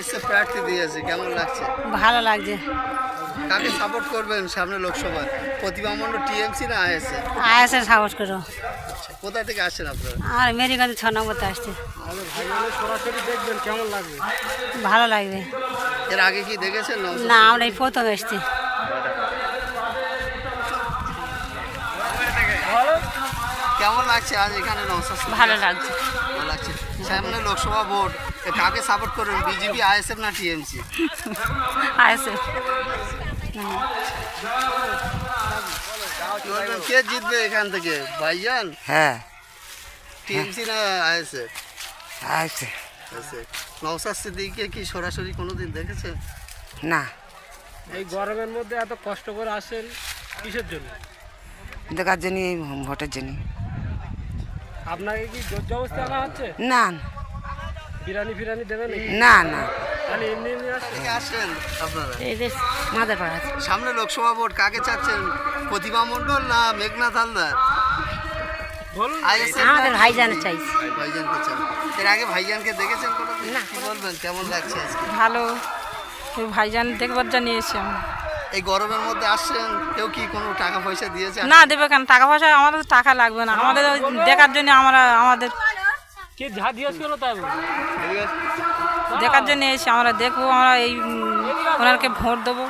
এসে প্রার্থী দিয়েছে কেমন লাগছে? ভালো লাগছে। কাকে সাপোর্ট করবেন সামনে লোকসভা প্রতিভা মণ্ডল টিএমসি না আইএসএ আয়াসের সাহস করো। আচ্ছা কোথা থেকে আসছেন আপনারা? আর মেরিগঞ্জ ছ নম্বরতে আসছে। সরাসরি দেখবেন কেমন লাগবে। ভালো লাগবে। এর আগে কি দেখেছেন না? আমরা এই প্রথম এসছি। কেমন লাগছে আজ এখানে ভালো লাগছে। লাগছে সামনে লোকসভা ভোট। এ কাকে সাপোর্ট করবেন? বিজেপি আইএসএফ না টিএমসি আয়াসে কি জিতবে এখান থেকে? ভাইজান? হ্যাঁ। টিএমসি না আইএসএফ আছে আছে নৌসাদ সিদ্দিককে কি সরাসরি কোনোদিন দেখেছেন? না। এই গরমের মধ্যে এত কষ্ট করে আসেন কিসের জন্য? দেখার জন্য এই ভোটের জন্য আপনাকে কি জোর জবস্তি আনা হচ্ছে? না। বিরিয়ানি ফিরানি দেবেন না না। তাহলে এমনি এমনি থেকে আসেন আপনারা। এই যে মাদার পাড়া আছে। সামনে লোকসভা ভোট কাকে চাচ্ছেন? প্রতিমা মণ্ডল না মেঘনাথ হালদার? বলুন। আইএসএফ আমাদের ভাইজান চাইছি। ভাইজানকে চান। এর আগে ভাইজানকে দেখেছেন কোনো কি বলবেন? কেমন লাগছে আজকে? ভালো। ভাইজান দেখবার জন্য এসে আমরা। এই গরমের মধ্যে আসছেন কেউ কি কোনো টাকা পয়সা দিয়েছে না দেবে কেন? টাকা পয়সা আমাদের তো টাকা লাগবে না। আমাদের ওই দেখার জন্য আমরা আমাদের কে যা দিয়েছিল তাই দেখার জন্য এসে আমরা দেখব আমরা এই ওনারকে ভোট দেবো।